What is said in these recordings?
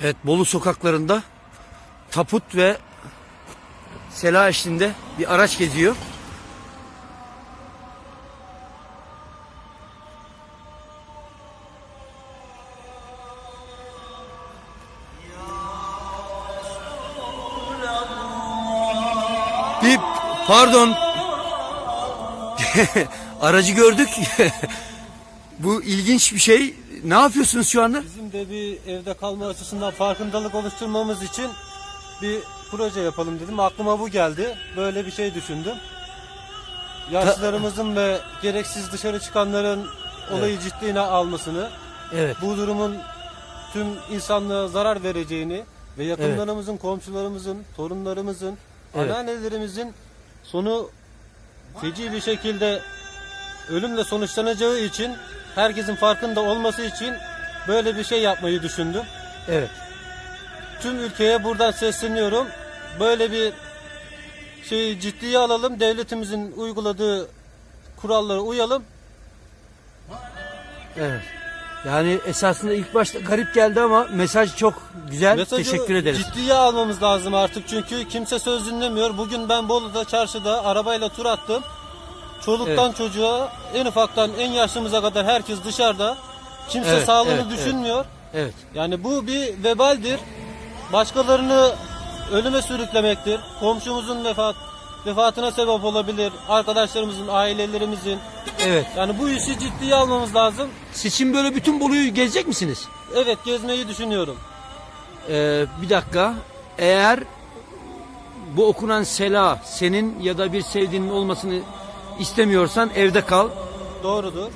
Evet Bolu sokaklarında taput ve sela eşliğinde bir araç geziyor. Bir pardon. Aracı gördük. Bu ilginç bir şey. Ne yapıyorsunuz şu anda? Bizim de bir evde kalma açısından farkındalık oluşturmamız için bir proje yapalım dedim. Aklıma bu geldi. Böyle bir şey düşündüm. Yaşlılarımızın ve gereksiz dışarı çıkanların olayı ciddiğine almasını, Evet. bu durumun tüm insanlığa zarar vereceğini ve yakınlarımızın, komşularımızın, torunlarımızın, Evet. anneannelerimizin sonu feci bir şekilde ölümle sonuçlanacağı için herkesin farkında olması için böyle bir şey yapmayı düşündüm. Evet. Tüm ülkeye buradan sesleniyorum. Böyle bir şeyi ciddiye alalım. Devletimizin uyguladığı kurallara uyalım. Evet. Yani esasında ilk başta garip geldi ama mesaj çok güzel. Mesajı Teşekkür ederiz. ciddiye almamız lazım artık çünkü kimse söz dinlemiyor. Bugün ben Bolu'da çarşıda arabayla tur attım. Çoluktan çocuğa en ufaktan en yaşlımıza kadar herkes dışarıda. Kimse Evet, sağlığını evet, evet. düşünmüyor. Evet. Yani bu bir vebaldir. Başkalarını ölüme sürüklemektir. Komşumuzun vefat vefatına sebep olabilir. Arkadaşlarımızın, ailelerimizin. Evet. Yani bu işi ciddiye almamız lazım. Siz şimdi böyle bütün Bolu'yu gezecek misiniz? Evet gezmeyi düşünüyorum. Ee, bir dakika. Eğer bu okunan sela senin ya da bir sevdiğinin olmasını istemiyorsan evde kal. Doğrudur.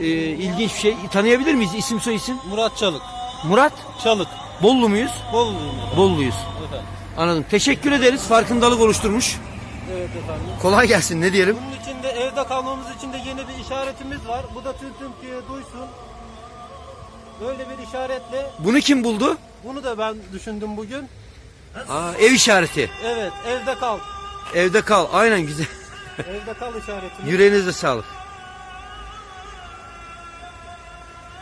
Ee, ilginç bir şey. Tanıyabilir miyiz? İsim soy isim? Murat Çalık. Murat. Çalık. Bollu muyuz? Bolu'luyum. Bolluyuz. Efendim. Anladım. Teşekkür ederiz. Farkındalık oluşturmuş. Evet efendim. Kolay gelsin. Ne diyelim? Bunun için de evde kalmamız için de yeni bir işaretimiz var. Bu da tüm Türkiye duysun. Böyle bir işaretle Bunu kim buldu? bunu da ben düşündüm bugün. Aa, ev işareti. Evet evde kal. Evde kal. Aynen güzel. Evde kal işaretini. Yüreğinize sağlık.